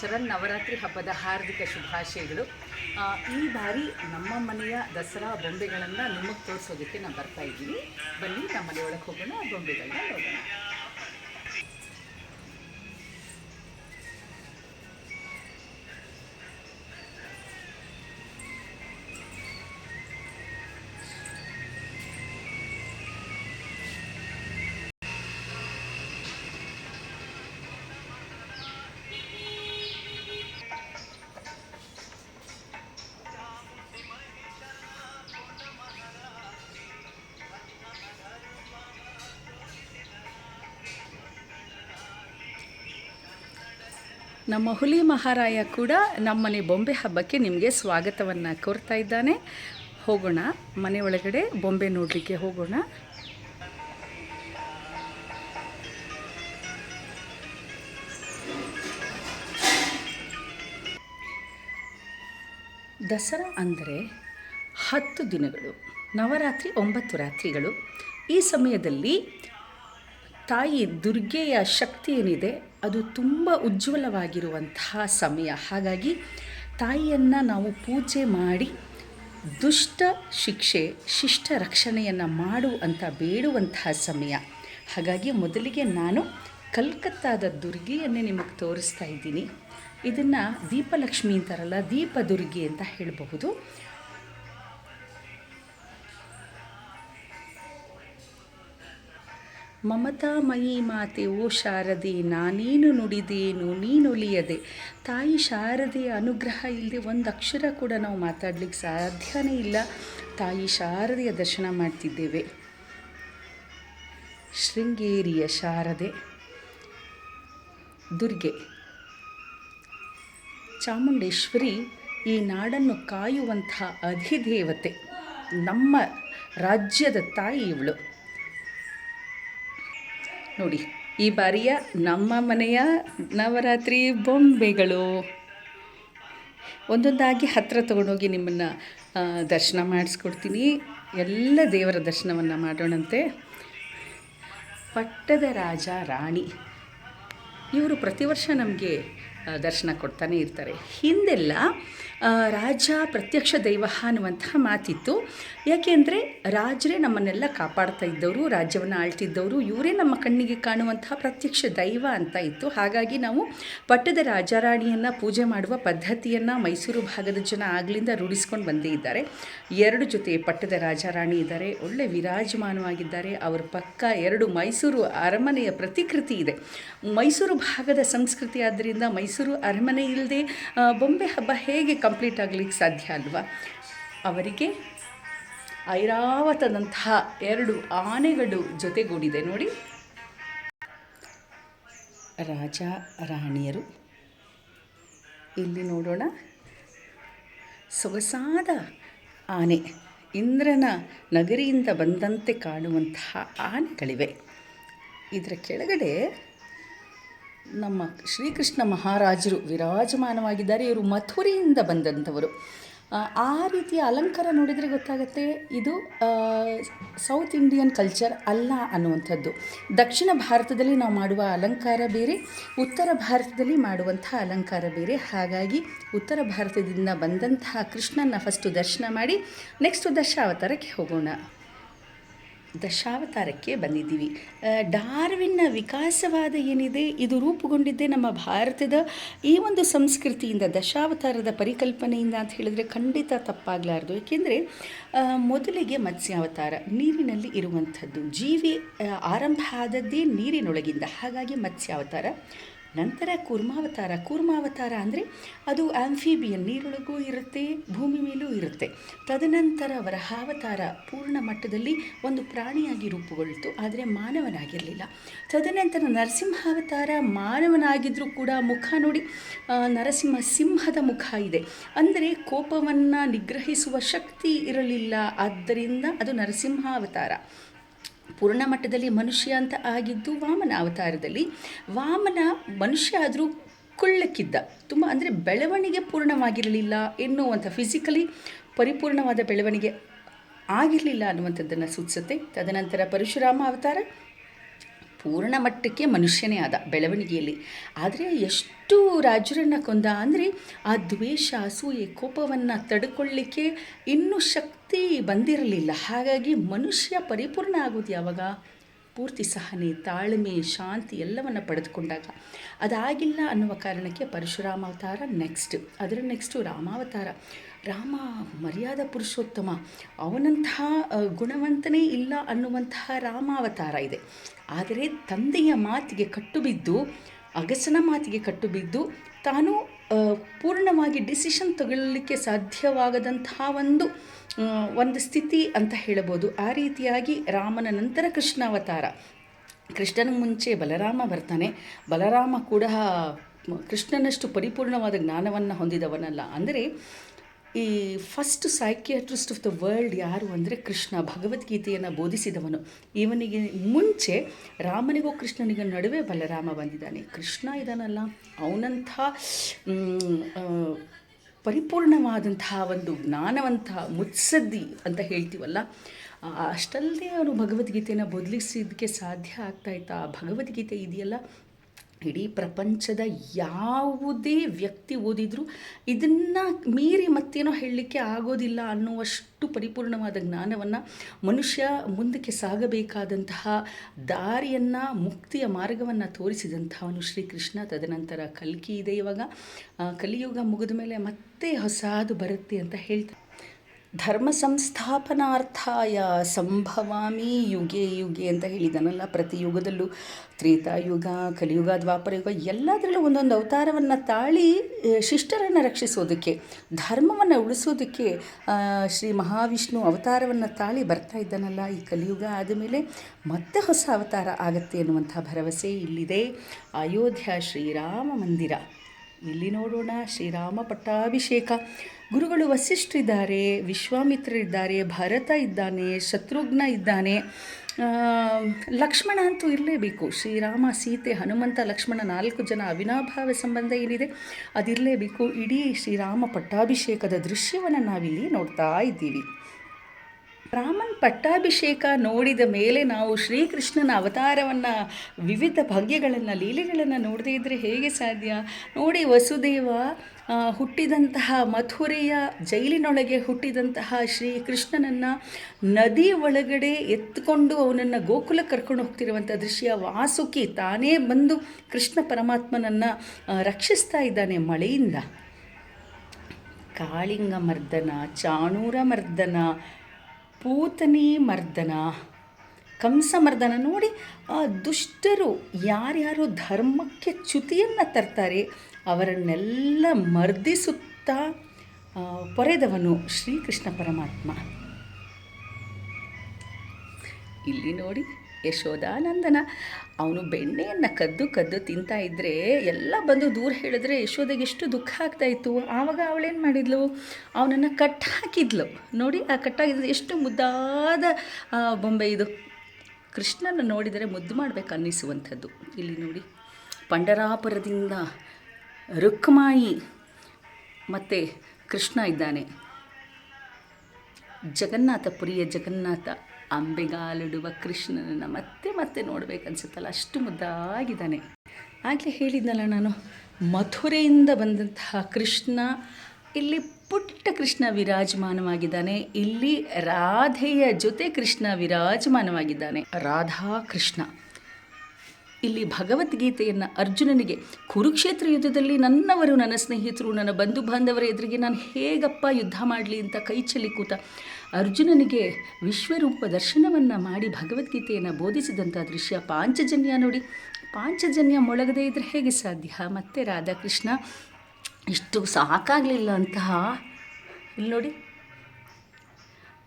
ಶರನ್ನವರಾತ್ರಿ ಹಬ್ಬದ ಹಾರ್ದಿಕ ಶುಭಾಶಯಗಳು. ಈ ಬಾರಿ ನಮ್ಮ ಮನೆಯ ದಸರಾ ಬೊಂಬೆಗಳನ್ನು ನಿಮಗೆ ತೋರಿಸೋದಕ್ಕೆ ನಾನು ಬರ್ತಾ ಇದ್ದೀವಿ ಬನ್ನಿ, ನಮ್ಮ ಮನೆಯೊಳಗೆ ಹೋಗೋಣ ಬೊಂಬೆಗಳನ್ನ ನೋಡೋಣ. ನಮ್ಮ ಹುಲಿ ಮಹಾರಾಯ ಕೂಡ ನಮ್ಮನೆ ಬೊಂಬೆ ಹಬ್ಬಕ್ಕೆ ನಿಮಗೆ ಸ್ವಾಗತವನ್ನು ಕೋರ್ತಾ ಇದ್ದಾನೆ. ಹೋಗೋಣ, ಮನೆ ಒಳಗಡೆ ಬೊಂಬೆ ನೋಡಲಿಕ್ಕೆ ಹೋಗೋಣ. ದಸರಾ ಅಂದರೆ ಹತ್ತು ದಿನಗಳು, ನವರಾತ್ರಿ ಒಂಬತ್ತು ರಾತ್ರಿಗಳು. ಈ ಸಮಯದಲ್ಲಿ ತಾಯಿ ದುರ್ಗೆಯ ಶಕ್ತಿ ಏನಿದೆ, ಅದು ತುಂಬ ಉಜ್ವಲವಾಗಿರುವಂತಹ ಸಮಯ. ಹಾಗಾಗಿ ತಾಯಿಯನ್ನು ನಾವು ಪೂಜೆ ಮಾಡಿ ದುಷ್ಟ ಶಿಕ್ಷೆ, ಶಿಷ್ಟ ರಕ್ಷಣೆಯನ್ನು ಮಾಡು ಅಂತ ಬೇಡುವಂತಹ ಸಮಯ. ಹಾಗಾಗಿ ಮೊದಲಿಗೆ ನಾನು ಕಲ್ಕತ್ತಾದ ದುರ್ಗೆಯನ್ನೇ ನಿಮಗೆ ತೋರಿಸ್ತಾ ಇದ್ದೀನಿ. ಇದನ್ನು ದೀಪಲಕ್ಷ್ಮಿ ಅಂತಾರಲ್ಲ ದೀಪ ದುರ್ಗೆ ಅಂತ ಹೇಳಬಹುದು. ಮಮತಾಮಯಿ ಮಾತೆ, ಓ ಶಾರದಿ, ನಾನೇನು ನುಡಿದೇನು ನೀನುಲಿಯದೆ ತಾಯಿ ಶಾರದೆಯ ಅನುಗ್ರಹ ಇಲ್ಲದೆ ಒಂದು ಅಕ್ಷರ ಕೂಡ ನಾವು ಮಾತಾಡ್ಲಿಕ್ಕೆ ಸಾಧ್ಯನೇ ಇಲ್ಲ. ತಾಯಿ ಶಾರದೆಯ ದರ್ಶನ ಮಾಡ್ತಿದ್ದೇವೆ. ಶೃಂಗೇರಿಯ ಶಾರದೆ, ದುರ್ಗೆ. ಚಾಮುಂಡೇಶ್ವರಿ ಈ ನಾಡನ್ನು ಕಾಯುವಂತಹ ಅಧಿದೇವತೆ. ನಮ್ಮ ರಾಜ್ಯದ ತಾಯಿ ಇವಳು. ನೋಡಿ, ಈ ಬಾರಿಯ ನಮ್ಮ ಮನೆಯ ನವರಾತ್ರಿ ಬೊಂಬೆಗಳು. ಒಂದೊಂದಾಗಿ ಹತ್ತಿರ ತೊಗೊಂಡೋಗಿ ನಿಮ್ಮನ್ನು ದರ್ಶನ ಮಾಡಿಸ್ಕೊಡ್ತೀನಿ. ಎಲ್ಲ ದೇವರ ದರ್ಶನವನ್ನು ಮಾಡೋಣಂತೆ. ಪಟ್ಟದ ರಾಜ ರಾಣಿ. ಇವರು ಪ್ರತಿ ವರ್ಷ ನಮಗೆ ದರ್ಶನ ಕೊಡ್ತಾನೆ ಇರ್ತಾರೆ. ಹಿಂದೆಲ್ಲ ರಾಜ ಪ್ರತ್ಯಕ್ಷ ದೈವ ಅನ್ನುವಂತಹ ಮಾತಿತ್ತು. ಯಾಕೆಂದರೆ ರಾಜರೇ ನಮ್ಮನ್ನೆಲ್ಲ ಕಾಪಾಡ್ತಾ ಇದ್ದವರು, ರಾಜ್ಯವನ್ನು ಆಳ್ತಿದ್ದವರು, ಇವರೇ ನಮ್ಮ ಕಣ್ಣಿಗೆ ಕಾಣುವಂತಹ ಪ್ರತ್ಯಕ್ಷ ದೈವ ಅಂತ ಇತ್ತು. ಹಾಗಾಗಿ ನಾವು ಪಟ್ಟದ ರಾಜಾರಾಣಿಯನ್ನು ಪೂಜೆ ಮಾಡುವ ಪದ್ಧತಿಯನ್ನು ಮೈಸೂರು ಭಾಗದ ಜನ ಆಗಲಿಂದ ರೂಢಿಸ್ಕೊಂಡು ಬಂದೇ ಇದ್ದಾರೆ. ಎರಡು ಜೊತೆ ಪಟ್ಟದ ರಾಜಾರಾಣಿ ಇದ್ದಾರೆ, ಒಳ್ಳೆ ವಿರಾಜಮಾನವಾಗಿದ್ದಾರೆ. ಅವರ ಪಕ್ಕ ಎರಡು ಮೈಸೂರು ಅರಮನೆಯ ಪ್ರತಿಕೃತಿ ಇದೆ. ಮೈಸೂರು ಭಾಗದ ಸಂಸ್ಕೃತಿ ಆದ್ದರಿಂದ ಮೈಸೂರು ಅರಮನೆ ಇಲ್ಲದೆ ಬೊಂಬೆ ಹಬ್ಬ ಹೇಗೆ ಕಂಪ್ಲೀಟ್ ಆಗಲಿಕ್ಕೆ ಸಾಧ್ಯ ಅಲ್ವಾ? ಅವರಿಗೆ ಐರಾವತದಂತಹ ಎರಡು ಆನೆಗಳು ಜೊತೆಗೂಡಿದೆ ನೋಡಿ. ರಾಜ ರಾಣಿಯರು. ಇಲ್ಲಿ ನೋಡೋಣ. ಸೊಗಸಾದ ಆನೆ ಇಂದ್ರನ ನಗರಿಯಿಂದ ಬಂದಂತೆ ಕಾಣುವಂತಹ ಆನೆಗಳಿವೆ. ಇದರ ಕೆಳಗಡೆ ನಮ್ಮ ಶ್ರೀಕೃಷ್ಣ ಮಹಾರಾಜರು ವಿರಾಜಮಾನವಾಗಿದ್ದಾರೆ. ಇವರು ಮಥುರೆಯಿಂದ ಬಂದಂಥವರು. ಆ, ರೀತಿಯ ಅಲಂಕಾರ ನೋಡಿದರೆ ಗೊತ್ತಾಗುತ್ತೆ ಇದು ಸೌತ್ ಇಂಡಿಯನ್ ಕಲ್ಚರ್ ಅಲ್ಲ ಅನ್ನುವಂಥದ್ದು. ದಕ್ಷಿಣ ಭಾರತದಲ್ಲಿ ನಾವು ಮಾಡುವ ಅಲಂಕಾರ ಬೇರೆ ಉತ್ತರ ಭಾರತದಲ್ಲಿ ಮಾಡುವಂಥ ಅಲಂಕಾರ ಬೇರೆ. ಹಾಗಾಗಿ ಉತ್ತರ ಭಾರತದಿಂದ ಬಂದಂತಹ ಕೃಷ್ಣನ ಫಸ್ಟು ದರ್ಶನ ಮಾಡಿ ನೆಕ್ಸ್ಟು ದಶಾವತಾರಕ್ಕೆ ಹೋಗೋಣ. ದಶಾವತಾರಕ್ಕೆ ಬಂದಿದ್ದೀವಿ. ಡಾರ್ವಿನ್ನ ವಿಕಾಸವಾದ ಏನಿದೆ, ಇದು ರೂಪುಗೊಂಡಿದ್ದೇ ನಮ್ಮ ಭಾರತದ ಈ ಒಂದು ಸಂಸ್ಕೃತಿಯಿಂದ, ದಶಾವತಾರದ ಪರಿಕಲ್ಪನೆಯಿಂದ ಅಂತ ಹೇಳಿದ್ರೆ ಖಂಡಿತ ತಪ್ಪಾಗಲಾರ್ದು. ಏಕೆಂದರೆ ಮೊದಲಿಗೆ ಮತ್ಸ್ಯಾವತಾರ ನೀರಿನಲ್ಲಿ ಇರುವಂಥದ್ದು. ಜೀವಿ ಆರಂಭ ಆದದ್ದೇ ನೀರಿನೊಳಗಿಂದ. ಹಾಗಾಗಿ ಮತ್ಸ್ಯಾವತಾರ ನಂತರ ಕೂರ್ಮಾವತಾರ. ಕೂರ್ಮಾವತಾರ ಅಂದರೆ ಅದು ಆಂಫಿಬಿಯನ್ ನೀರೊಳಗೂ ಇರುತ್ತೆ, ಭೂಮಿ ಮೇಲೂ ಇರುತ್ತೆ. ತದನಂತರ ವರಹಾವತಾರ ಪೂರ್ಣ ಮಟ್ಟದಲ್ಲಿ ಒಂದು ಪ್ರಾಣಿಯಾಗಿ ರೂಪುಗೊಳ್ತು, ಆದರೆ ಮಾನವನಾಗಿರಲಿಲ್ಲ. ತದನಂತರ ನರಸಿಂಹಾವತಾರ ಮಾನವನಾಗಿದ್ದರೂ ಕೂಡ ಮುಖ ನೋಡಿ ನರಸಿಂಹ ಸಿಂಹದ ಮುಖ ಇದೆ. ಅಂದರೆ ಕೋಪವನ್ನು ನಿಗ್ರಹಿಸುವ ಶಕ್ತಿ ಇರಲಿಲ್ಲ, ಆದ್ದರಿಂದ ಅದು ನರಸಿಂಹಾವತಾರ. ಪೂರ್ಣ ಮಟ್ಟದಲ್ಲಿ ಮನುಷ್ಯ ಅಂತ ಆಗಿದ್ದು ವಾಮನ ಅವತಾರದಲ್ಲಿ. ವಾಮನ ಮನುಷ್ಯ ಆದರೂ ಕುಳ್ಳಕ್ಕಿದ್ದ. ತುಂಬ ಅಂದರೆ ಬೆಳವಣಿಗೆ ಪೂರ್ಣವಾಗಿರಲಿಲ್ಲ ಎನ್ನುವಂಥ ಫಿಸಿಕಲಿ ಪರಿಪೂರ್ಣವಾದ ಬೆಳವಣಿಗೆ ಆಗಿರಲಿಲ್ಲ ಅನ್ನುವಂಥದ್ದನ್ನು ಸೂಚಿಸುತ್ತೆ. ತದನಂತರ ಪರಶುರಾಮ ಅವತಾರ. ಪೂರ್ಣ ಮಟ್ಟಕ್ಕೆ ಮನುಷ್ಯನೇ ಆದ ಬೆಳವಣಿಗೆಯಲ್ಲಿ. ಆದರೆ ಎಷ್ಟು ರಾಜರನ್ನು ಕೊಂದ ಅಂದರೆ ಆ ದ್ವೇಷ, ಅಸೂಯೆ, ಕೋಪವನ್ನು ತಡ್ಕೊಳ್ಳಿಕ್ಕೆ ಇನ್ನೂ ಶಕ್ತಿ ಬಂದಿರಲಿಲ್ಲ. ಹಾಗಾಗಿ ಮನುಷ್ಯ ಪರಿಪೂರ್ಣ ಆಗೋದು ಯಾವಾಗ? ಪೂರ್ತಿ ಸಹನೆ, ತಾಳ್ಮೆ, ಶಾಂತಿ ಎಲ್ಲವನ್ನು ಪಡೆದುಕೊಂಡಾಗ. ಅದಾಗಿಲ್ಲ ಅನ್ನುವ ಕಾರಣಕ್ಕೆ ಪರಶುರಾಮಾವತಾರ ನೆಕ್ಸ್ಟ್ ಅದರ ನೆಕ್ಸ್ಟು ರಾಮಾವತಾರ. ರಾಮ ಮರ್ಯಾದ ಪುರುಷೋತ್ತಮ, ಅವನಂತಹ ಗುಣವಂತನೇ ಇಲ್ಲ ಅನ್ನುವಂತಹ ರಾಮಾವತಾರ ಇದೆ. ಆದರೆ ತಂದೆಯ ಮಾತಿಗೆ ಕಟ್ಟುಬಿದ್ದು, ಅಗಸನ ಮಾತಿಗೆ ಕಟ್ಟುಬಿದ್ದು, ತಾನು ಪೂರ್ಣವಾಗಿ ಡಿಸಿಷನ್ ತಗೊಳ್ಳಲಿಕ್ಕೆ ಸಾಧ್ಯವಾಗದಂತಹ ಒಂದು ಒಂದು ಸ್ಥಿತಿ ಅಂತ ಹೇಳಬಹುದು. ಆ ರೀತಿಯಾಗಿ ರಾಮನ ನಂತರ ಕೃಷ್ಣಾವತಾರ. ಕೃಷ್ಣನ ಮುಂಚೆ ಬಲರಾಮ ಬರ್ತಾನೆ. ಬಲರಾಮ ಕೂಡ ಕೃಷ್ಣನಷ್ಟು ಪರಿಪೂರ್ಣವಾದ ಜ್ಞಾನವನ್ನು ಹೊಂದಿದವನಲ್ಲ. ಅಂದರೆ ಈ first psychiatrist of the world ಯಾರು ಅಂದರೆ ಕೃಷ್ಣ, ಭಗವದ್ಗೀತೆಯನ್ನು ಬೋಧಿಸಿದವನು. ಇವನಿಗೆ ಮುಂಚೆ ರಾಮನಿಗೂ ಕೃಷ್ಣನಿಗೆ ನಡುವೆ ಬಲರಾಮ ಬಂದಿದ್ದಾನೆ. ಕೃಷ್ಣ ಇದಾನಲ್ಲ, ಅವನಂಥ ಪರಿಪೂರ್ಣವಾದಂತಹ ಒಂದು ಜ್ಞಾನವಂತ ಮುತ್ಸದ್ದಿ ಅಂತ ಹೇಳ್ತೀವಲ್ಲ ಅಷ್ಟಲ್ಲದೆ ಅವನು ಭಗವದ್ಗೀತೆಯನ್ನು ಬದಲಿಸಿದ್ದಕ್ಕೆ ಸಾಧ್ಯ ಆಗ್ತಾ ಇತ್ತು? ಆ ಭಗವದ್ಗೀತೆ ಇದೆಯಲ್ಲ ಇಡೀ ಪ್ರಪಂಚದ ಯಾವುದೇ ವ್ಯಕ್ತಿ ಓದಿದರೂ ಇದನ್ನು ಮೀರಿ ಮತ್ತೇನೋ ಹೇಳಲಿಕ್ಕೆ ಆಗೋದಿಲ್ಲ ಅನ್ನುವಷ್ಟು ಪರಿಪೂರ್ಣವಾದ ಜ್ಞಾನವನ್ನು ಮನುಷ್ಯ ಮುಂದಕ್ಕೆ ಸಾಗಬೇಕಾದಂತಹ ದಾರಿಯನ್ನು, ಮುಕ್ತಿಯ ಮಾರ್ಗವನ್ನು ತೋರಿಸಿದಂಥವನು ಶ್ರೀಕೃಷ್ಣ. ತದನಂತರ ಕಲ್ಕಿ ಇದೆ ಇವಾಗ. ಕಲಿಯುಗ ಮುಗಿದ ಮೇಲೆ ಮತ್ತೆ ಹೊಸದು ಬರುತ್ತೆ ಅಂತ ಹೇಳ್ತಾರೆ ಧರ್ಮ ಸಂಸ್ಥಾಪನಾರ್ಥಾಯ ಸಂಭವಾಮಿ ಯುಗೆ ಯುಗೆ ಅಂತ ಹೇಳಿದನಲ್ಲ ಪ್ರತಿ ಯುಗದಲ್ಲೂ. ತ್ರೇತಾಯುಗ ಕಲಿಯುಗ ದ್ವಾಪರಯುಗ ಎಲ್ಲದರಲ್ಲೂ ಒಂದೊಂದು ಅವತಾರವನ್ನು ತಾಳಿ ಶಿಷ್ಟರನ್ನು ರಕ್ಷಿಸೋದಕ್ಕೆ, ಧರ್ಮವನ್ನು ಉಳಿಸೋದಕ್ಕೆ ಶ್ರೀ ಮಹಾವಿಷ್ಣು ಅವತಾರವನ್ನು ತಾಳಿ ಬರ್ತಾ ಇದ್ದಾನಲ್ಲ ಈ ಕಲಿಯುಗ ಆದಮೇಲೆ ಮತ್ತೆ ಹೊಸ ಅವತಾರ ಆಗತ್ತೆ ಅನ್ನುವಂಥ ಭರವಸೆ ಇಲ್ಲಿದೆ. ಅಯೋಧ್ಯ ಶ್ರೀರಾಮ ಮಂದಿರ. ಇಲ್ಲಿ ನೋಡೋಣ. ಶ್ರೀರಾಮ ಪಟ್ಟಾಭಿಷೇಕ. ಗುರುಗಳು ವಸಿಷ್ಠರಿದ್ದಾರೆ, ವಿಶ್ವಾಮಿತ್ರರಿದ್ದಾರೆ, ಭರತ ಇದ್ದಾನೆ, ಶತ್ರುಘ್ನ ಇದ್ದಾನೆ. ಲಕ್ಷ್ಮಣ ಅಂತೂ ಇರಲೇಬೇಕು. ಶ್ರೀರಾಮ, ಸೀತೆ, ಹನುಮಂತ, ಲಕ್ಷ್ಮಣ ನಾಲ್ಕು ಜನ ಅವಿನಾಭಾವ ಸಂಬಂಧ ಏನಿದೆ ಅದಿರಲೇಬೇಕು. ಇಡೀ ಶ್ರೀರಾಮ ಪಟ್ಟಾಭಿಷೇಕದ ದೃಶ್ಯವನ್ನು ನಾವಿಲ್ಲಿ ನೋಡ್ತಾ ಇದ್ದೀವಿ. ರಾಮನ್ ಪಟ್ಟಾಭಿಷೇಕ ನೋಡಿದ ಮೇಲೆ ನಾವು ಶ್ರೀಕೃಷ್ಣನ ಅವತಾರವನ್ನು, ವಿವಿಧ ಭಂಗಿಗಳನ್ನು ಲೀಲೆಗಳನ್ನು ನೋಡದೇ ಇದ್ದರೆ ಹೇಗೆ ಸಾಧ್ಯ? ನೋಡಿ ವಸುದೇವ ಹುಟ್ಟಿದಂತಹ ಮಥುರೆಯ ಜೈಲಿನೊಳಗೆ ಹುಟ್ಟಿದಂತಹ ಶ್ರೀಕೃಷ್ಣನನ್ನು ನದಿ ಒಳಗಡೆ ಎತ್ಕೊಂಡು ಅವನನ್ನು ಗೋಕುಲ ಕರ್ಕೊಂಡು ಹೋಗ್ತಿರುವಂಥ ದೃಶ್ಯ ವಾಸುಕಿ ತಾನೇ ಬಂದು ಕೃಷ್ಣ ಪರಮಾತ್ಮನನ್ನು ರಕ್ಷಿಸ್ತಾ ಇದ್ದಾನೆ ಮಳೆಯಿಂದ. ಕಾಳಿಂಗ ಮರ್ದನ ಚಾಣೂರ ಮರ್ದನ ಪೂತನಿ ಮರ್ದನ. ಕಂಸ ಮರ್ದನ ನೋಡಿ ಆ ದುಷ್ಟರು ಯಾರ್ಯಾರು ಧರ್ಮಕ್ಕೆ ಚ್ಯುತಿಯನ್ನು ತರ್ತಾರೆ, ಅವರನ್ನೆಲ್ಲ ಮರ್ದಿಸುತ್ತಾ ಪೊರೆದವನು ಶ್ರೀಕೃಷ್ಣ ಪರಮಾತ್ಮ. ಇಲ್ಲಿ ನೋಡಿ ಯಶೋಧಾನಂದನ ಅವನು ಬೆಣ್ಣೆಯನ್ನು ಕದ್ದು ಕದ್ದು ತಿಂತಾ ಇದ್ದರೆ ಎಲ್ಲ ಬಂದು ದೂರ ಹೇಳಿದ್ರೆ ಯಶೋದೆಗೆ ಎಷ್ಟು ದುಃಖ ಆಗ್ತಾ ಇತ್ತು. ಆವಾಗ ಅವಳೇನು ಮಾಡಿದ್ಲು? ಅವನನ್ನು ಕಟ್ ಹಾಕಿದ್ಲು. ನೋಡಿ ಆ ಕಟ್ಟಾಗಿದ್ದು ಎಷ್ಟು ಮುದ್ದಾದ ಬೊಂಬೆ ಇದು. ಕೃಷ್ಣನ ನೋಡಿದರೆ ಮುದ್ದು ಮಾಡಬೇಕು ಅನ್ನಿಸುವಂಥದ್ದು. ಇಲ್ಲಿ ನೋಡಿ, ಪಂಡರಾಪುರದಿಂದ ರುಕ್ಮಾಯಿ ಮತ್ತು ಕೃಷ್ಣ ಇದ್ದಾನೆ. ಜಗನ್ನಾಥ ಪುರಿಯ ಜಗನ್ನಾಥ. ಅಂಬೆಗಾಲಿಡುವ ಕೃಷ್ಣನನ್ನು ಮತ್ತೆ ಮತ್ತೆ ನೋಡಬೇಕನ್ಸುತ್ತಲ್ಲ ಅಷ್ಟು ಮುದ್ದಾಗಿದ್ದಾನೆ. ಆಗಲೇ ಹೇಳಿದ್ನಲ್ಲ ನಾನು, ಮಥುರೆಯಿಂದ ಬಂದಂತಹ ಕೃಷ್ಣ, ಇಲ್ಲಿ ಪುಟ್ಟ ಕೃಷ್ಣ ವಿರಾಜಮಾನವಾಗಿದ್ದಾನೆ, ಇಲ್ಲಿ ರಾಧೆಯ ಜೊತೆ ಕೃಷ್ಣ ವಿರಾಜಮಾನವಾಗಿದ್ದಾನೆ. ರಾಧಾ ಕೃಷ್ಣ. ಇಲ್ಲಿ ಭಗವದ್ಗೀತೆಯನ್ನು ಅರ್ಜುನನಿಗೆ, ಕುರುಕ್ಷೇತ್ರ ಯುದ್ಧದಲ್ಲಿ ನನ್ನವರು ನನ್ನ ಸ್ನೇಹಿತರು, ನನ್ನ ಬಂಧು ಬಾಂಧವರ ಎದುರಿಗೆ ನಾನು ಹೇಗಪ್ಪ ಯುದ್ಧ ಮಾಡಲಿ ಅಂತ ಕೈ ಚೆಲ್ಲಿ ಕೂತ ಅರ್ಜುನನಿಗೆ ವಿಶ್ವರೂಪ ದರ್ಶನವನ್ನು ಮಾಡಿ ಭಗವದ್ಗೀತೆಯನ್ನು ಬೋಧಿಸಿದಂಥ ದೃಶ್ಯ ಪಾಂಚಜನ್ಯ ನೋಡಿ. ಪಾಂಚಜನ್ಯ ಮೊಳಗದೇ ಇದ್ದರೆ ಹೇಗೆ ಸಾಧ್ಯ? ಮತ್ತೆ ರಾಧಾಕೃಷ್ಣ, ಇಷ್ಟು ಸಾಕಾಗಲಿಲ್ಲ ಅಂತಹ. ಇಲ್ಲಿ ನೋಡಿ.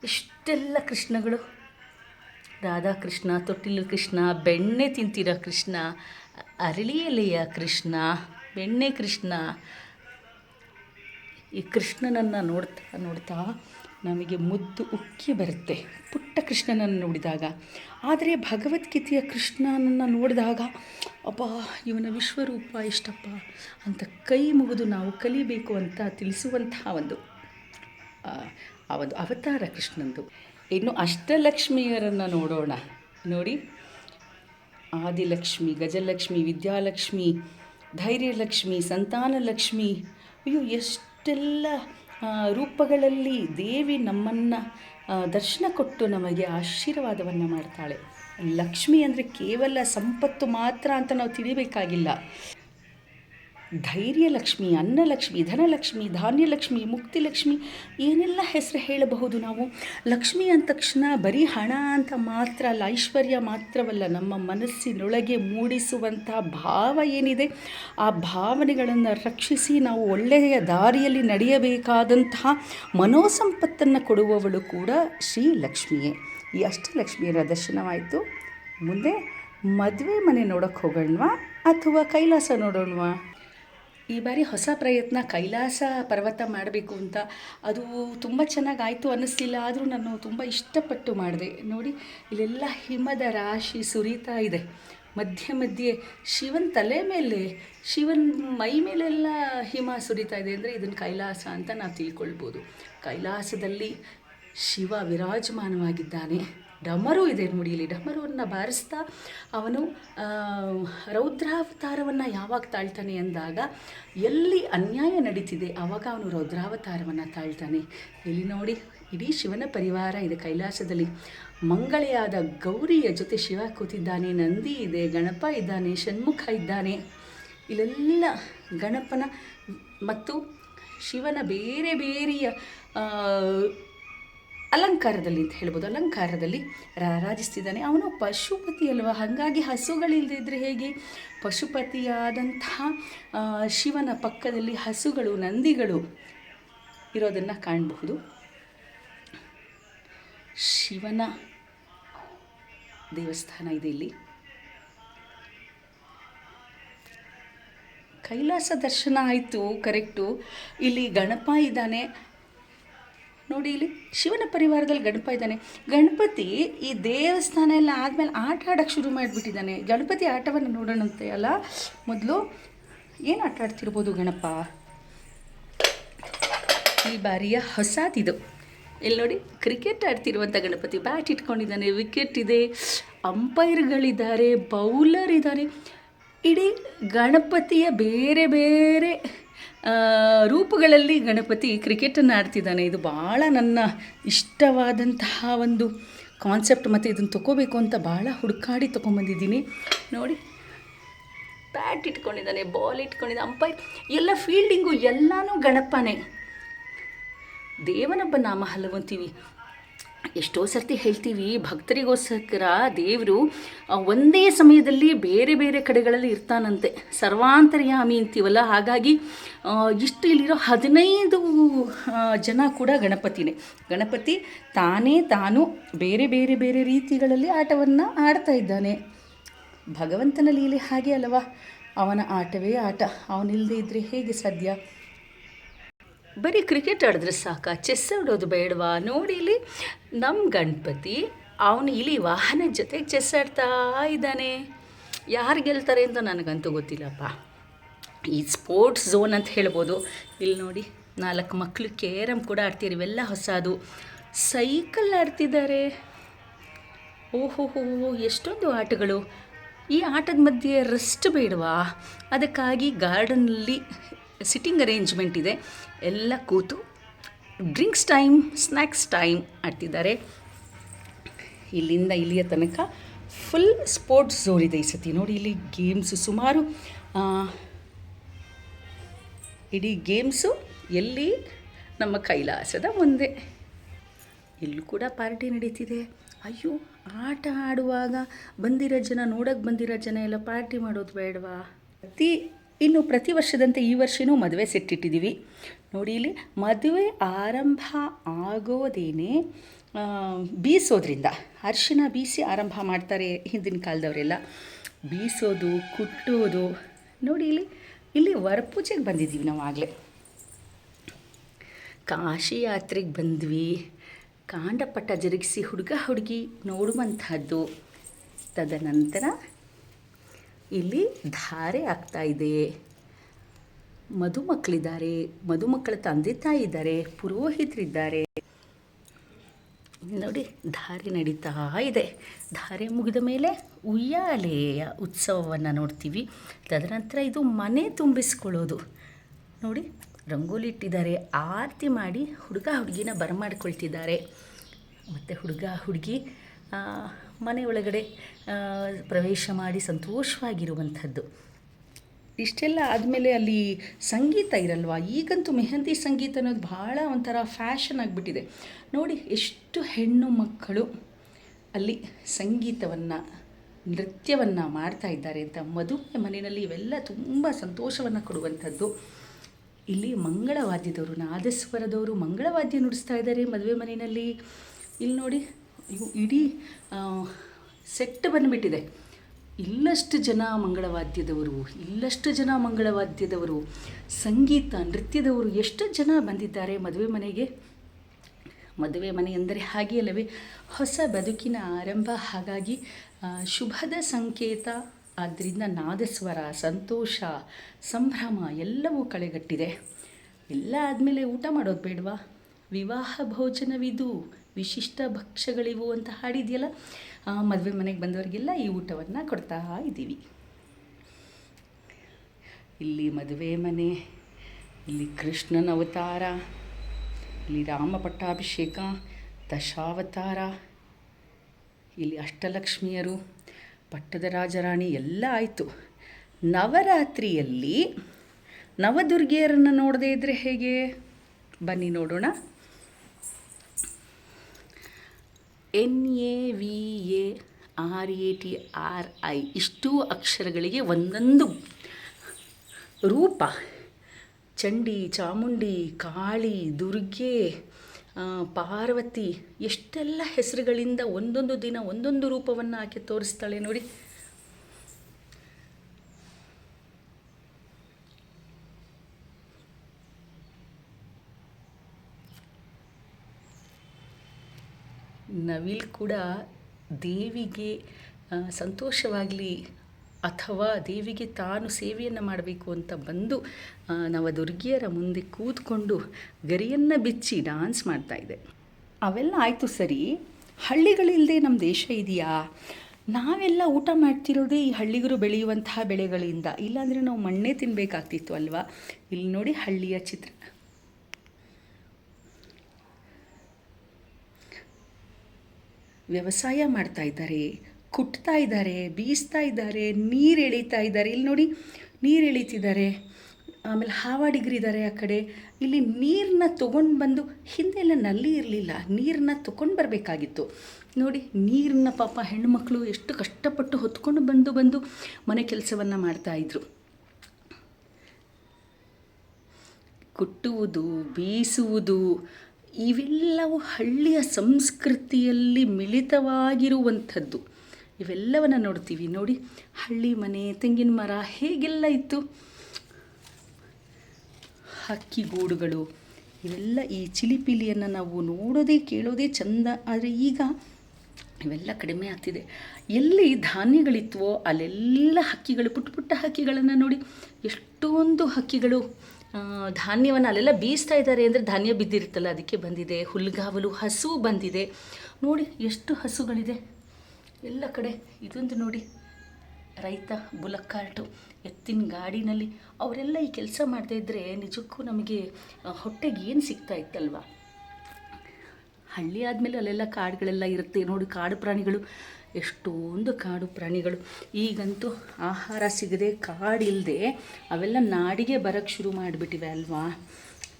ಇಷ್ಟೆಲ್ಲ ಕೃಷ್ಣಗಳು. ರಾಧಾಕೃಷ್ಣ, ತೊಟ್ಟಿಲು ಕೃಷ್ಣ, ಬೆಣ್ಣೆ ತಿಂತಿರೋ ಕೃಷ್ಣ ಅರಳಿಯಲೆಯ ಕೃಷ್ಣ, ಬೆಣ್ಣೆ ಕೃಷ್ಣ. ಈ ಕೃಷ್ಣನನ್ನು ನೋಡ್ತಾ ನೋಡ್ತಾ ನಮಗೆ ಮುದ್ದು ಉಕ್ಕಿ ಬರುತ್ತೆ. ಪುಟ್ಟ ಕೃಷ್ಣನನ್ನು ನೋಡಿದಾಗ. ಆದರೆ ಭಗವದ್ಗೀತೆಯ ಕೃಷ್ಣನನ್ನು ನೋಡಿದಾಗ ಅಪ್ಪ ಇವನ ವಿಶ್ವರೂಪ ಇಷ್ಟಪ್ಪ ಅಂತ ಕೈ ಮುಗಿದು ನಾವು ಕಲಿಬೇಕು ಅಂತ ತಿಳಿಸುವಂತಹ ಒಂದು ಆ, ಒಂದು ಅವತಾರ ಕೃಷ್ಣಂದು ಇನ್ನು ಅಷ್ಟಲಕ್ಷ್ಮಿಯರನ್ನು ನೋಡೋಣ. ನೋಡಿ. ಆದಿಲಕ್ಷ್ಮಿ ಗಜಲಕ್ಷ್ಮಿ ವಿದ್ಯಾಲಕ್ಷ್ಮಿ ಧೈರ್ಯಲಕ್ಷ್ಮಿ ಸಂತಾನಲಕ್ಷ್ಮಿ. ಅಯ್ಯೋ ಎಷ್ಟೆಲ್ಲ ರೂಪಗಳಲ್ಲಿ ದೇವಿ ನಮ್ಮನ್ನು ದರ್ಶನ ಕೊಟ್ಟು ನಮಗೆ ಆಶೀರ್ವಾದವನ್ನು ಮಾಡ್ತಾಳೆ. ಲಕ್ಷ್ಮಿ ಅಂದರೆ ಕೇವಲ ಸಂಪತ್ತು ಮಾತ್ರ ಅಂತ ನಾವು ತಿಳಿಬೇಕಾಗಿಲ್ಲ. ಧೈರ್ಯಲಕ್ಷ್ಮಿ, ಅನ್ನಲಕ್ಷ್ಮಿ, ಧನಲಕ್ಷ್ಮಿ, ಧಾನ್ಯಲಕ್ಷ್ಮಿ, ಮುಕ್ತಿಲಕ್ಷ್ಮಿ ಏನೆಲ್ಲ ಹೆಸರು ಹೇಳಬಹುದು ನಾವು? ಲಕ್ಷ್ಮಿ ಅಂದ ತಕ್ಷಣ ಬರೀ ಹಣ ಅಂತ ಮಾತ್ರ ಅಲ್ಲ, ಐಶ್ವರ್ಯ ಮಾತ್ರವಲ್ಲ, ನಮ್ಮ ಮನಸ್ಸಿನೊಳಗೆ ಮೂಡಿಸುವಂಥ ಭಾವ ಏನಿದೆ? ಆ ಭಾವನೆಗಳನ್ನು ರಕ್ಷಿಸಿ ನಾವು ಒಳ್ಳೆಯ ದಾರಿಯಲ್ಲಿ ನಡೆಯಬೇಕಾದಂತಹ ಮನೋಸಂಪತ್ತನ್ನು ಕೊಡುವವಳು ಕೂಡ ಶ್ರೀ ಲಕ್ಷ್ಮಿಯೇ. ಈ ಅಷ್ಟಲಕ್ಷ್ಮಿಯರ ದರ್ಶನವಾಯಿತು. ಮುಂದೆ ಮದುವೆ ಮನೆ ನೋಡೋಕ್ಕೆ ಹೋಗೋಣವಾ ಅಥವಾ ಕೈಲಾಸ ನೋಡೋಣವಾ? ಈ ಬಾರಿ ಹೊಸ ಪ್ರಯತ್ನ, ಕೈಲಾಸ ಪರ್ವತ ಮಾಡಬೇಕು ಅಂತ. ಅದು ತುಂಬ ಚೆನ್ನಾಗಾಯಿತು ಅನ್ನಿಸ್ಲಿಲ್ಲ, ಆದರೂ ನಾನು ತುಂಬ ಇಷ್ಟಪಟ್ಟು ಮಾಡಿದೆ. ನೋಡಿ, ಇಲ್ಲೆಲ್ಲ ಹಿಮದ ರಾಶಿ ಸುರಿತಾ ಇದೆ. ಮಧ್ಯೆ ಮಧ್ಯೆ ಶಿವನ ತಲೆ ಮೇಲೆ, ಶಿವನ ಮೈ ಮೇಲೆಲ್ಲ ಹಿಮ ಸುರಿತಾ ಇದೆ ಅಂದರೆ ಇದನ್ನು ಕೈಲಾಸ ಅಂತ ನಾವು ತಿಳ್ಕೊಳ್ಬೋದು. ಕೈಲಾಸದಲ್ಲಿ ಶಿವ ವಿರಾಜಮಾನವಾಗಿದ್ದಾನೆ. ಡಮರು ಇದೆ ನೋಡಿ ಇಲ್ಲಿ ಡಮರುವನ್ನು ಬಾರಿಸ್ತಾ ಅವನು ರೌದ್ರಾವತಾರವನ್ನು ಯಾವಾಗ ತಾಳ್ತಾನೆ ಅಂದಾಗ ಎಲ್ಲಿ ಅನ್ಯಾಯ ನಡೀತಿದೆ ಆವಾಗ ಅವನು ರೌದ್ರಾವತಾರವನ್ನು ತಾಳ್ತಾನೆ. ಇಲ್ಲಿ ನೋಡಿ, ಇಡೀ ಶಿವನ ಪರಿವಾರ ಇದೆ ಕೈಲಾಸದಲ್ಲಿ. ಮಂಗಳೆಯಾದ ಗೌರಿಯ ಜೊತೆ ಶಿವ ಕೂತಿದ್ದಾನೆ, ನಂದಿ ಇದೆ, ಗಣಪ ಇದ್ದಾನೆ, ಷಣ್ಮುಖ ಇದ್ದಾನೆ. ಇಲ್ಲೆಲ್ಲ ಗಣಪನ ಮತ್ತು ಶಿವನ ಬೇರೆ ಬೇರೆಯ ಅಲಂಕಾರದಲ್ಲಿ ಅಂತ ಹೇಳ್ಬೋದು. ಅಲಂಕಾರದಲ್ಲಿ ರಾರಾಜಿಸ್ತಿದ್ದಾನೆ ಅವನು ಪಶುಪತಿ ಅಲ್ವಾ? ಹಾಗಾಗಿ ಹಸುಗಳಿಲ್ಲದಿದ್ದರೆ ಹೇಗೆ? ಪಶುಪತಿಯಾದಂತಹ ಶಿವನ ಪಕ್ಕದಲ್ಲಿ ಹಸುಗಳು, ನಂದಿಗಳು ಇರೋದನ್ನು ಕಾಣಬಹುದು. ಶಿವನ ದೇವಸ್ಥಾನ ಇದೆ ಇಲ್ಲಿ. ಕೈಲಾಸ ದರ್ಶನ ಆಯಿತು, ಕರೆಕ್ಟು. ಇಲ್ಲಿ ಗಣಪ ಇದ್ದಾನೆ. ನೋಡಿ ಇಲ್ಲಿ, ಶಿವನ ಪರಿವಾರದಲ್ಲಿ ಗಣಪ ಇದ್ದಾನೆ. ಗಣಪತಿ ಈ ದೇವಸ್ಥಾನ ಎಲ್ಲ ಆದಮೇಲೆ ಆಟ ಆಡೋಕ್ಕೆ ಶುರು ಮಾಡಿಬಿಟ್ಟಿದ್ದಾನೆ. ಗಣಪತಿ ಆಟವನ್ನು ನೋಡೋಣಂತೆ ಅಲ್ಲ? ಮೊದಲು ಏನು ಆಟ ಆಡ್ತಿರ್ಬೋದು ಗಣಪ? ಈ ಬಾರಿಯ ಹೊಸಾದಿದು. ಇಲ್ಲಿ ನೋಡಿ ಕ್ರಿಕೆಟ್ ಆಡ್ತಿರುವಂಥ ಗಣಪತಿ. ಬ್ಯಾಟ್ ಇಟ್ಕೊಂಡಿದ್ದಾನೆ. ವಿಕೆಟ್ ಇದೆ. ಅಂಪೈರ್ಗಳಿದ್ದಾರೆ ಬೌಲರ್ ಇದ್ದಾರೆ. ಇಡೀ ಗಣಪತಿಯ ಬೇರೆ ಬೇರೆ ರೂಪಗಳಲ್ಲಿ ಗಣಪತಿ ಕ್ರಿಕೆಟನ್ನು ಆಡ್ತಿದ್ದಾನೆ. ಇದು ಭಾಳ ನನ್ನ ಇಷ್ಟವಾದಂತಹ ಒಂದು ಕಾನ್ಸೆಪ್ಟ್ ಮತ್ತು ಇದನ್ನು ತೊಗೋಬೇಕು ಅಂತ ಭಾಳ ಹುಡುಕಾಡಿ ತೊಗೊಂಬಂದಿದ್ದೀನಿ ನೋಡಿ, ಬ್ಯಾಟ್ ಇಟ್ಕೊಂಡಿದ್ದಾನೆ, ಬಾಲ್ ಇಟ್ಕೊಂಡಿದ್ದಾನೆ ಅಂಪೈರ್, ಎಲ್ಲ ಫೀಲ್ಡಿಂಗು ಎಲ್ಲನೂ ಗಣಪನೇ. ದೇವನೊಬ್ಬ ನಾಮ ಹಲವಂತೀವಿ. ಎಷ್ಟೋ ಸರ್ತಿ ಹೇಳ್ತೀವಿ, ಭಕ್ತರಿಗೋಸ್ಕರ ದೇವರು ಒಂದೇ ಸಮಯದಲ್ಲಿ ಬೇರೆ ಬೇರೆ ಕಡೆಗಳಲ್ಲಿ ಇರ್ತಾನಂತೆ. ಸರ್ವಾಂತರ್ಯಾಮಿ ಅಂತೀವಲ್ಲ, ಹಾಗಾಗಿ ಇಷ್ಟು ಇಲ್ಲಿರೋ ಹದಿನೈದು ಜನ ಕೂಡ ಗಣಪತಿನೇ. ಗಣಪತಿ ತಾನೇ ತಾನು ಬೇರೆ ಬೇರೆ ಬೇರೆ ರೀತಿಗಳಲ್ಲಿ ಆಟವನ್ನು ಆಡ್ತಾ ಇದ್ದಾನೆ. ಭಗವಂತನ ಲೀಲೆ ಹಾಗೆ ಅಲ್ಲವಾ ಅವನ ಆಟವೇ ಆಟ. ಅವನಿಲ್ಲದೆ ಇದ್ದರೆ ಹೇಗೆ ಸಾಧ್ಯ? ಬರೀ ಕ್ರಿಕೆಟ್ ಆಡಿದ್ರೆ ಸಾಕ? ಚೆಸ್ ಆಡೋದು ಬೇಡವಾ? ನೋಡಿ ಇಲ್ಲಿ ನಮ್ಮ ಗಣಪತಿ ಅವನು ಇಲ್ಲಿ ವಾಹನದ ಜೊತೆ ಚೆಸ್ ಆಡ್ತಾ ಇದ್ದಾನೆ. ಯಾರು ಗೆಲ್ತಾರೆ ಅಂತ ನನಗಂತೂ ಗೊತ್ತಿಲ್ಲಪ್ಪ. ಈ ಸ್ಪೋರ್ಟ್ಸ್ ಝೋನ್ ಅಂತ ಹೇಳ್ಬೋದು. ಇಲ್ಲಿ ನೋಡಿ, ನಾಲ್ಕು ಮಕ್ಕಳು ಕೇರಮ್ ಕೂಡ ಆಡ್ತೀರಿ, ಇವೆಲ್ಲ ಹೊಸದು. ಸೈಕಲ್ ಆಡ್ತಿದ್ದಾರೆ. ಓಹೋ ಎಷ್ಟೊಂದು ಆಟಗಳು. ಈ ಆಟದ ಮಧ್ಯೆ ರೆಸ್ಟ್ ಬೇಡವಾ? ಅದಕ್ಕಾಗಿ ಗಾರ್ಡನ್ನಲ್ಲಿ ಸಿಟ್ಟಿಂಗ್ ಅರೇಂಜ್ಮೆಂಟ್ ಇದೆ. ಎಲ್ಲ ಕೂತು ಡ್ರಿಂಕ್ಸ್ ಟೈಮ್ ಸ್ನ್ಯಾಕ್ಸ್ ಟೈಮ್ ಆಡ್ತಿದ್ದಾರೆ ಇಲ್ಲಿಂದ ಇಲ್ಲಿಯ ತನಕ ಫುಲ್ ಸ್ಪೋರ್ಟ್ಸ್ ಝೋನ್ ಇದೆ ಈ ಸತಿ. ನೋಡಿ ಇಲ್ಲಿ ಗೇಮ್ಸ್ ಸುಮಾರು ಇಡೀ ಗೇಮ್ಸು ಎಲ್ಲಿ ನಮ್ಮ ಕೈಲಾಸದ ಮುಂದೆ ಇಲ್ಲೂ ಕೂಡ ಪಾರ್ಟಿ ನಡೀತಿದೆ. ಅಯ್ಯೋ, ಆಟ ಆಡುವಾಗ ಬಂದಿರೋ ಜನ ನೋಡೋಕ್ಕೆ ಬಂದಿರೋ ಜನ ಎಲ್ಲ ಪಾರ್ಟಿ ಮಾಡೋದು ಬೇಡವಾ? ಪ್ರತಿ ಇನ್ನು ಪ್ರತಿ ವರ್ಷದಂತೆ ಈ ವರ್ಷವೂ ಮದುವೆ ಸೆಟ್ಟಿಟ್ಟಿದ್ದೀವಿ. ನೋಡಿ ಇಲ್ಲಿ ಮದುವೆ ಆರಂಭ ಆಗೋದೇನೆ ಬೀಸೋದ್ರಿಂದ. ಅರಿಶಿನ ಬೀಸಿ ಆರಂಭ ಮಾಡ್ತಾರೆ ಹಿಂದಿನ ಕಾಲದವರೆಲ್ಲ. ಬೀಸೋದು, ಕುಟ್ಟೋದು. ನೋಡಿ ಇಲ್ಲಿ ಇಲ್ಲಿ ವರಪೂಜೆಗೆ ಬಂದಿದ್ದೀವಿ ನಾವು ಆಗಲೇ. ಕಾಶಿ ಯಾತ್ರೆಗೆ ಬಂದ್ವಿ. ಕಾಂಡಪಟ್ಟ ಜರುಗಿಸಿ ಹುಡುಗ ಹುಡುಗಿ ನೋಡುವಂಥದ್ದು ತದನಂತರ ಇಲ್ಲಿ ಧಾರೆ ಆಗ್ತಾ ಇದೆ. ಮಧುಮಕ್ಕಳಿದ್ದಾರೆ ಮಧುಮಕ್ಕಳ ತಂದೆ ತಾಯಿ ಇದ್ದಾರೆ. ಪುರೋಹಿತರಿದ್ದಾರೆ. ನೋಡಿ ಧಾರೆ ನಡೀತಾ ಇದೆ. ಧಾರೆ ಮುಗಿದ ಮೇಲೆ ಉಯ್ಯಾಲೆಯ ಉತ್ಸವವನ್ನು ನೋಡ್ತೀವಿ. ತದನಂತರ ಇದು ಮನೆ ತುಂಬಿಸ್ಕೊಳ್ಳೋದು. ನೋಡಿ ರಂಗೋಲಿ ಇಟ್ಟಿದ್ದಾರೆ ಆರತಿ ಮಾಡಿ ಹುಡುಗ ಹುಡುಗಿನ ಬರಮಾಡ್ಕೊಳ್ತಿದ್ದಾರೆ. ಮತ್ತು ಹುಡುಗ ಹುಡುಗಿ ಮನೆ ಒಳಗಡೆ ಪ್ರವೇಶ ಮಾಡಿ ಸಂತೋಷವಾಗಿರುವಂಥದ್ದು. ಇಷ್ಟೆಲ್ಲ ಆದಮೇಲೆ ಅಲ್ಲಿ ಸಂಗೀತ ಇರಲ್ವಾ? ಈಗಂತೂ ಮೆಹಂದಿ ಸಂಗೀತ ಅನ್ನೋದು ಭಾಳ ಒಂಥರ ಫ್ಯಾಷನ್ ಆಗಿಬಿಟ್ಟಿದೆ. ನೋಡಿ, ಎಷ್ಟು ಹೆಣ್ಣು ಮಕ್ಕಳು ಅಲ್ಲಿ ಸಂಗೀತವನ್ನು, ನೃತ್ಯವನ್ನು ಮಾಡ್ತಾ ಇದ್ದಾರೆ ಅಂತ. ಮದುವೆ ಮನೆಯಲ್ಲಿ ಇವೆಲ್ಲ ತುಂಬ ಸಂತೋಷವನ್ನು ಕೊಡುವಂಥದ್ದು. ಇಲ್ಲಿ ಮಂಗಳವಾದ್ಯದವರು, ನಾದಸ್ವರದವರು ಮಂಗಳವಾದ್ಯ ನುಡಿಸ್ತಾ ಇದ್ದಾರೆ ಮದುವೆ ಮನೆಯಲ್ಲಿ. ಇಲ್ಲಿ ನೋಡಿ ಇವು ಇಡೀ ಸೆಟ್ ಬಂದುಬಿಟ್ಟಿದೆ. ಇಲ್ಲಷ್ಟು ಜನ ಮಂಗಳವಾದ್ಯದವರು, ಇಲ್ಲಷ್ಟು ಜನ ಮಂಗಳವಾದ್ಯದವರು, ಸಂಗೀತ, ನೃತ್ಯದವರು, ಎಷ್ಟು ಜನ ಬಂದಿದ್ದಾರೆ ಮದುವೆ ಮನೆಗೆ? ಮದುವೆ ಮನೆ ಎಂದರೆ ಹಾಗೆ ಅಲ್ಲವೇ, ಹೊಸ ಬದುಕಿನ ಆರಂಭ. ಹಾಗಾಗಿ ಶುಭದ ಸಂಕೇತ ಆದ್ದರಿಂದ ನಾದಸ್ವರ, ಸಂತೋಷ, ಸಂಭ್ರಮ ಎಲ್ಲವೂ ಕಳೆಗಟ್ಟಿದೆ. ಎಲ್ಲ ಆದಮೇಲೆ ಊಟ ಮಾಡೋದು ಬೇಡವಾ? ವಿವಾಹ ಭೋಜನವಿದು. ವಿಶಿಷ್ಟ ಭಕ್ಷ್ಯಗಳಿವು ಅಂತ ಹಾಡಿದೆಯಲ್ಲ ಮದುವೆ ಮನೆಗೆ ಬಂದವರಿಗೆಲ್ಲ ಈ ಊಟವನ್ನು ಕೊಡ್ತಾ ಇದ್ದೀವಿ ಇಲ್ಲಿ ಮದುವೆ ಮನೆ, ಇಲ್ಲಿ ಕೃಷ್ಣನ ಅವತಾರ, ಇಲ್ಲಿ ರಾಮ ಪಟ್ಟಾಭಿಷೇಕ, ದಶಾವತಾರ, ಇಲ್ಲಿ ಅಷ್ಟಲಕ್ಷ್ಮಿಯರು, ಪಟ್ಟದ ರಾಜರಾಣಿ ಎಲ್ಲ ಆಯಿತು. ನವರಾತ್ರಿಯಲ್ಲಿ ನವದುರ್ಗಿಯರನ್ನು ನೋಡದೇ ಇದ್ದರೆ ಹೇಗೆ? ಬನ್ನಿ ನೋಡೋಣ. N A V A R A T R I ಇಷ್ಟೂ ಅಕ್ಷರಗಳಿಗೆ ಒಂದೊಂದು ರೂಪ. ಚಂಡಿ, ಚಾಮುಂಡಿ, ಕಾಳಿ, ದುರ್ಗೆ ಪಾರ್ವತಿ, ಎಷ್ಟೆಲ್ಲ ಹೆಸರುಗಳಿಂದ ಒಂದೊಂದು ದಿನ ಒಂದೊಂದು ರೂಪವನ್ನು ಆಕೆ ತೋರಿಸ್ತಾಳೆ ನೋಡಿ. ನವಿಲ್ ಕೂಡ ದೇವಿಗೆ ಸಂತೋಷವಾಗಲಿ ಅಥವಾ ದೇವಿಗೆ ತಾನು ಸೇವೆಯನ್ನು ಮಾಡಬೇಕು ಅಂತ ಬಂದು ನವದುರ್ಗಿಯರ ಮುಂದೆ ಕೂತ್ಕೊಂಡು ಗರಿಯನ್ನು ಬಿಚ್ಚಿ ಡಾನ್ಸ್ ಇದೆ. ಅವೆಲ್ಲ ಆಯಿತು ಸರಿ. ಹಳ್ಳಿಗಳಿಲ್ಲದೆ ನಮ್ಮ ದೇಶ ಇದೆಯಾ? ನಾವೆಲ್ಲ ಊಟ ಮಾಡ್ತಿರೋದೇ ಈ ಹಳ್ಳಿಗರು ಬೆಳೆಯುವಂತಹ ಬೆಳೆಗಳಿಂದ. ಇಲ್ಲಾಂದರೆ ನಾವು ಮಣ್ಣೇ ತಿನ್ನಬೇಕಾಗ್ತಿತ್ತು ಅಲ್ವಾ? ಇಲ್ಲಿ ನೋಡಿ ಹಳ್ಳಿಯ ಚಿತ್ರ ವ್ಯವಸಾಯ ಮಾಡ್ತಾ ಇದ್ದಾರೆ, ಕುಟ್ತಾ ಇದ್ದಾರೆ, ಬೀಸ್ತಾ ಇದ್ದಾರೆ, ನೀರು ಎಳೀತಾ ಇದ್ದಾರೆ. ಇಲ್ಲಿ ನೋಡಿ, ನೀರು ಎಳೀತಿದ್ದಾರೆ. ಆಮೇಲೆ ಹಾವಾಡಿಗರಿದ್ದಾರೆ ಆ ಕಡೆ. ಇಲ್ಲಿ ನೀರನ್ನ ತೊಗೊಂಡು ಬಂದು ಹಿಂದೆಲ್ಲ ನಲ್ಲಿ ಇರಲಿಲ್ಲ. ನೀರನ್ನ ತೊಗೊಂಡು ಬರಬೇಕಾಗಿತ್ತು. ನೋಡಿ ನೀರನ್ನ ಪಾಪ ಹೆಣ್ಣುಮಕ್ಕಳು ಎಷ್ಟು ಕಷ್ಟಪಟ್ಟು ಹೊತ್ಕೊಂಡು ಬಂದು ಬಂದು ಮನೆ ಕೆಲಸವನ್ನು ಮಾಡ್ತಾಯಿದ್ರು ಕುಟ್ಟುವುದು, ಬೀಸುವುದು ಇವೆಲ್ಲವೂ ಹಳ್ಳಿಯ ಸಂಸ್ಕೃತಿಯಲ್ಲಿ ಮಿಳಿತವಾಗಿರುವಂಥದ್ದು. ಇವೆಲ್ಲವನ್ನು ನೋಡ್ತೀವಿ. ನೋಡಿ, ಹಳ್ಳಿ ಮನೆ, ತೆಂಗಿನ ಮರ ಹೇಗೆಲ್ಲ ಇತ್ತು? ಹಕ್ಕಿಗೂಡುಗಳು ಇವೆಲ್ಲ ಈ ಚಿಲಿಪಿಲಿಯನ್ನು ನಾವು ನೋಡೋದೇ, ಕೇಳೋದೇ ಚಂದ. ಆದರೆ ಈಗ ಇವೆಲ್ಲ ಕಡಿಮೆ ಆಗ್ತಿದೆ. ಎಲ್ಲಿ ಧಾನ್ಯಗಳಿತ್ತುವೋ ಅಲ್ಲೆಲ್ಲ ಹಕ್ಕಿಗಳು, ಪುಟ್ಟ ಪುಟ್ಟ ಹಕ್ಕಿಗಳನ್ನು ನೋಡಿ, ಎಷ್ಟೊಂದು ಹಕ್ಕಿಗಳು. ಧಾನ್ಯವನ್ನು ಅಲ್ಲೆಲ್ಲ ಬೀಸ್ತಾ ಇದ್ದಾರೆ ಅಂದರೆ ಧಾನ್ಯ ಬಿದ್ದಿರುತ್ತಲ್ಲ, ಅದಕ್ಕೆ ಬಂದಿದೆ. ಹುಲ್ಗಾವಲು, ಹಸು ಬಂದಿದೆ. ನೋಡಿ ಎಷ್ಟು ಹಸುಗಳಿದೆ. ಎಲ್ಲ ಕಡೆ ಇದೊಂದು ನೋಡಿ, ರೈತ ಬುಲಕ್ಕಾರ್ಟು ಎತ್ತಿನ ಗಾಡಿನಲ್ಲಿ. ಅವರೆಲ್ಲ ಈ ಕೆಲಸ ಮಾಡ್ತಾ ಇದ್ದರೆ ನಿಜಕ್ಕೂ ನಮಗೆ ಹೊಟ್ಟೆಗೆ ಏನು ಸಿಗ್ತಾ ಇತ್ತಲ್ವಾ? ಹಳ್ಳಿ ಆದಮೇಲೆ ಅಲ್ಲೆಲ್ಲ ಕಾಡುಗಳೆಲ್ಲ ಇರುತ್ತೆ. ನೋಡಿ ಕಾಡು ಪ್ರಾಣಿಗಳು. ಎಷ್ಟೊಂದು ಕಾಡು ಪ್ರಾಣಿಗಳು. ಈಗಂತೂ ಆಹಾರ ಸಿಗದೆ ಕಾಡಿಲ್ಲದೆ ಅವೆಲ್ಲ ನಾಡಿಗೆ ಬರೋಕ್ಕೆ ಶುರು ಮಾಡಿಬಿಟ್ಟಿವೆ ಅಲ್ವಾ?